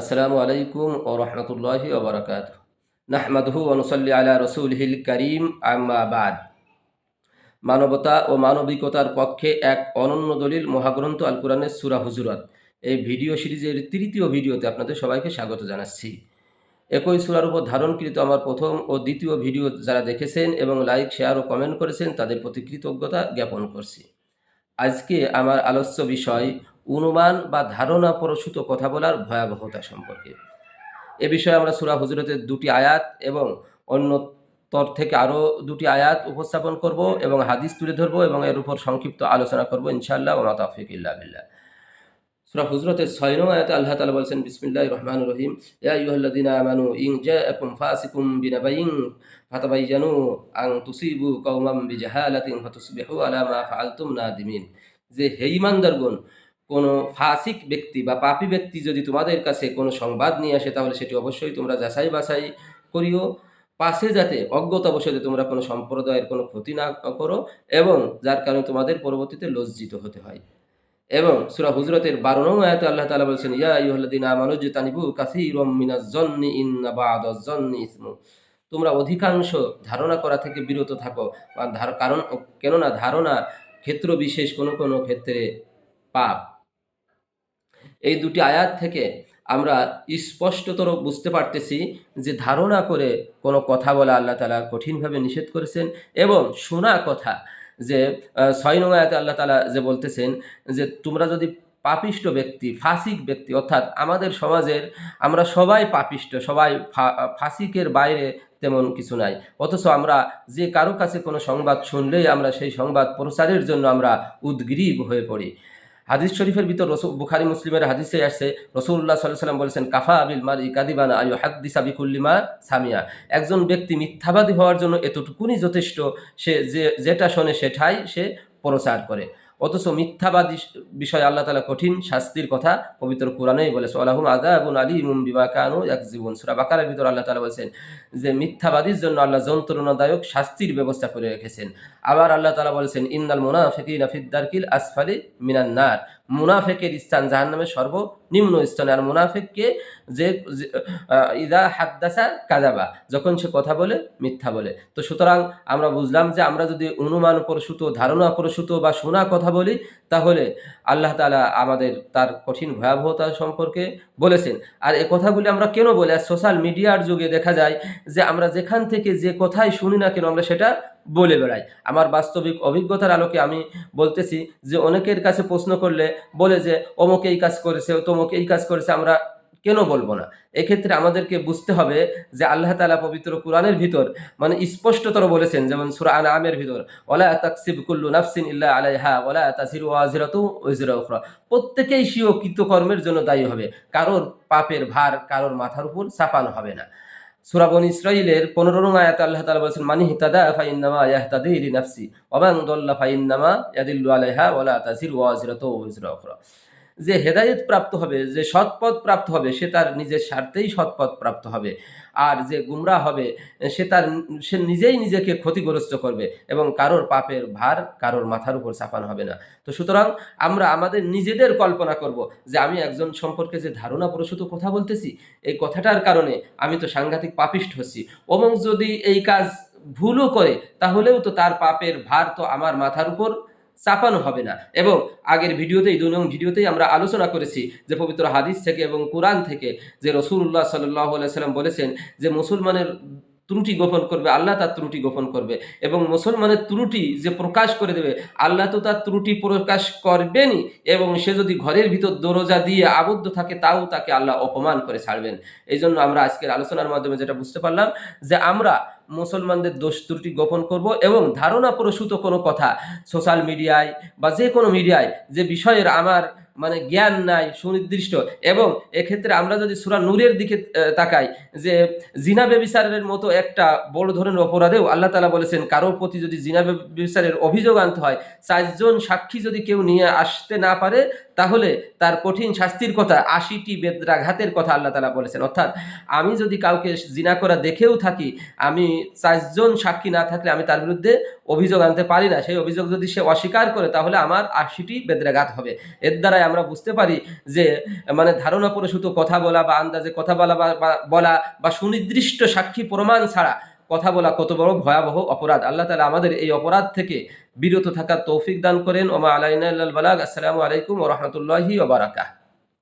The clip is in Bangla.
আসসালামু আলাইকুম ও রহমতুল্লাহি ওবরাকাত নাহমাদহু অনুসল্লি আলা রসুলহিল করিম, আম্মা বাদ। মানবতা ও মানবিকতার পক্ষে এক অনন্য দলিল মহাগ্রন্থ আল কোরআনের সুরা হুজুরত। এই ভিডিও সিরিজের তৃতীয় ভিডিওতে আপনাদের সবাইকে স্বাগত জানাচ্ছি। একই সুরার উপর ধারণকৃত আমার প্রথম ও দ্বিতীয় ভিডিও যারা দেখেছেন এবং লাইক, শেয়ার ও কমেন্ট করেছেন, তাদের প্রতি কৃতজ্ঞতা জ্ঞাপন করছি। আজকে আমার আলোচ্য বিষয় অনুমান বা ধারণা প্রসূত কথা বলার ভয়াবহতা সম্পর্কে। এ বিষয়ে আমরা সুরা হুজরতের দুটি আয়াত এবং অন্য তর থেকে আরও দুটি আয়াত উপস্থাপন করব এবং হাদিস তুলে ধরবো এবং এর উপর সংক্ষিপ্ত আলোচনা করব ইনশাআল্লাহ ওমা তাফিক ইল্লা বিল্লাহ। সুরা হুজরতের ছয় নং আয়াতে আল্লাহ তালা বলছেন বিসমিল্লাহ রহমান রহিম। ইয়া ইউহাল্লাদিনা আমানু ইং জাআকুম ফাসিকুম বিনাবাইন ফাতাবাইয়ানু আং তুসিবু কওমাম বিজাহালাতিন ফাতুসবিহু আলা মা ফাআলতুম নাদিমিন। যে হে ইমানদারগণ কোনো ফাসিক ব্যক্তি বা পাপী ব্যক্তি যদি তোমাদের কাছে কোনো সংবাদ নিয়ে আসে, তাহলে সেটি অবশ্যই তোমরা যাচাই বাছাই করিও। পাশে যাতে অজ্ঞতাবশতে তোমরা কোনো সম্প্রদায়ের কোনো ক্ষতি না করো এবং যার কারণে তোমাদের পরবর্তীতে লজ্জিত হতে হয়। এবং সুরা হুজরতের বারো নং আয়াতে আল্লাহ তালা বলছেন, ইয়া আইয়ুহাল্লাযীন আমানু জিতানিবু কাসীরাম মিনাজ জন্নি ইন্না বা'দাজ জন্নি ইসমু। তোমরা অধিকাংশ ধারণা করা থেকে বিরত থাকো। কারণ কেননা ধারণা ক্ষেত্র বিশেষ কোনো কোনো ক্ষেত্রে পাপ। এই দুটি আয়াত থেকে আমরা স্পষ্টতর বুঝতে পারতেছি যে ধারণা করে কোনো কথা বলা আল্লাহ তালা কঠিনভাবে নিষেধ করেছেন এবং শোনা কথা যে ছয় নং আয়াতে আল্লাহ তালা যে বলতেছেন যে, তোমরা যদি পাপিষ্ট ব্যক্তি, ফাসিক ব্যক্তি, অর্থাৎ আমাদের সমাজের, আমরা সবাই পাপিষ্ট, সবাই ফাসিকের বাইরে তেমন কিছু নাই। অথচ আমরা যে কারও কাছে কোনো সংবাদ শুনলেই আমরা সেই সংবাদ প্রচারের জন্য আমরা উদ্গ্রীব হয়ে পড়ি। হাদিস শরীফের ভিতর রসুল, বুখারি, মুসলিমের হাদিসে আসছে, রসুল্লাহ সাল্লাহ সাল্লাম বলেছেন, কাফা আবিল মার ইকাদিবানা আয়ু হাদ্দি সাবিকুল্লিমা সামিয়া। একজন ব্যক্তি মিথ্যাবাদী হওয়ার জন্য এতটুকুনি যথেষ্ট, সে যে, যেটা শোনে সেটাই সে প্রচার করে। অথচ মিথ্যাবাদী বিষয়ে আল্লাহ তালা কঠিন শাস্তির কথা পবিত্র কোরআনেই বলেছে। আলাহুম আদা এবং আলী ইমুম বিমা কানু এক জীবন সুরা বাকারের ভিতর আল্লাহ তালা বলছেন যে, মিথ্যাবাদীর জন্য আল্লাহ যন্ত্রণাদায়ক শাস্তির ব্যবস্থা করে রেখেছেন। আবার আল্লাহ তালা বলেছেন ইন্দাল মোনাফিকি ফিদ্দারকিল আসফালি মিনান নার। মুনাফেকের স্থান জাহান্নামের সর্বনিম্ন স্থানে। আর মুনাফেককে যে যে, ইদা হাদ্দাসা কাজাবা যখন সে কথা বলে মিথ্যা বলে। তো সুতরাং আমরা বুঝলাম যে আমরা যদি অনুমান প্রসূত ধারণা প্রসূত বা শোনা কথা বলি তাহলে আল্লাহ তালা আমাদের তার কঠিন ভয়াবহতা সম্পর্কে বলেছেন। আর এ কথাগুলি আমরা কেন বলে? আর সোশ্যাল মিডিয়ার যুগে দেখা যায় যে আমরা যেখান থেকে যে কথাই শুনি না কেন আমরা সেটা বলে বেড়াই। আমার বাস্তবিক অভিজ্ঞতার আলোকে আমি বলতেছি যে অনেকের কাছে প্রশ্ন করলে বলে যে, অমুক এই কাজ করেছে, তমুক এই কাজ করেছে, আমরা কেন বলব না? এক্ষেত্রে আমাদেরকে বুঝতে হবে যে আল্লাহ তালা পবিত্র কোরআনের ভিতর মানে স্পষ্টতর বলেছেন, যেমন সুরা আন আমের ভিতর ওলা তাকসিব কুল্লু নাফসিন ইল্লা আলাইহা ওলা তাসির ওয়াজিরাতু ওয়াজিরা উখরা। প্রত্যেকেই স্বীয় কৃতকর্মের জন্য দায়ী হবে। কারোর পাপের ভার কারোর মাথার উপর চাপানো হবে না। সুরাবন ইসরাইলের পনেরো নং আয়াত আল্লাহ তালা বলছেন, মানি হিতাদা ফাইন্নামা ইয়াহতাদি লি নাফসি ওমান দল্লা ফাইন্নামা ইয়াদিল্লু আলাইহা, ওয়ালা তাসির ওয়াজিরাতু ওয়াজিরা উখরা। যে হেদায়েত প্রাপ্ত হবে, যে সৎপথ প্রাপ্ত হবে, সে তার নিজের স্বার্থেই সৎপথ প্রাপ্ত হবে। আর যে গুমরা হবে, সে তার সে নিজেই নিজেকে ক্ষতিগ্রস্ত করবে এবং কারোর পাপের ভার কারোর মাথার উপর চাপানো হবে না। তো সুতরাং আমরা আমাদের নিজেদের কল্পনা করব যে আমি একজন সম্পর্কে যে ধারণা প্রসূত কথা বলতেছি, এই কথাটার কারণে আমি তো সাংঘাতিক পাপিষ্ট হচ্ছি। এবং যদি এই কাজ ভুলও করে, তাহলেও তো তার পাপের ভার তো আমার মাথার উপর চাপানো হবে না। এবং আগের ভিডিওতেই দু নং ভিডিওতেই আমরা আলোচনা করেছি যে পবিত্র হাদিস থেকে এবং কোরআন থেকে যে রসুল্লাহ সাল্লাহ সাল্লাম বলেছেন যে মুসলমানের ত্রুটি গোপন করবে, আল্লাহ তার ত্রুটি গোপন করবে এবং মুসলমানের ত্রুটি যে প্রকাশ করে দেবে, আল্লাহ তো তার ত্রুটি প্রকাশ করবেনই এবং সে যদি ঘরের ভিতর দরজা দিয়ে আবদ্ধ থাকে, তাও তাকে আল্লাহ অপমান করে ছাড়বেন। এই জন্য আমরা আজকের আলোচনার মাধ্যমে যেটা বুঝতে পারলাম যে আমরা মুসলমানদের দোষ ত্রুটি গোপন করব এবং ধারণা প্রসূত কোনো কথা সোশ্যাল মিডিয়ায় বা যে কোনো মিডিয়ায় যে বিষয়ের আমার মানে জ্ঞান নাই, সুনির্দিষ্ট। এবং এক্ষেত্রে আমরা যদি সুরা নূরের দিকে তাকাই, যে জিনা বেবিচারের মতো একটা বড় ধরনের অপরাধেও আল্লাহ তালা বলেছেন কারোর প্রতি যদি জিনা বেবিচারের অভিযোগ আনতে হয়, চারজন সাক্ষী যদি কেউ নিয়ে আসতে না পারে, তাহলে তার কঠিন শাস্তির কথা, আশিটি বেদ্রাঘাতের কথা আল্লাহ তালা বলেছেন। অর্থাৎ আমি যদি কাউকে জিনা করা দেখেও থাকি, আমি চারজন সাক্ষী না থাকলে আমি তার বিরুদ্ধে অভিযোগ আনতে পারি না। সেই অভিযোগ যদি সে অস্বীকার করে, তাহলে আমার আশিটি বেদ্রাঘাত হবে। এর দ্বারাই আমরা বুঝতে পারি যে মানে ধারণা শুধু কথা বলা বা আন্দাজে কথা বলা বা বলা বা সুনির্দিষ্ট সাক্ষী প্রমাণ ছাড়া কথা বলা কত বড় ভয়াবহ অপরাধ। আল্লাহ তালা আমাদের এই অপরাধ থেকে বিরত থাকার তৌফিক দান করেন। ওমা আলাইনা বালাগ। আসসালামু আলাইকুম ও রহমতুল্লাহি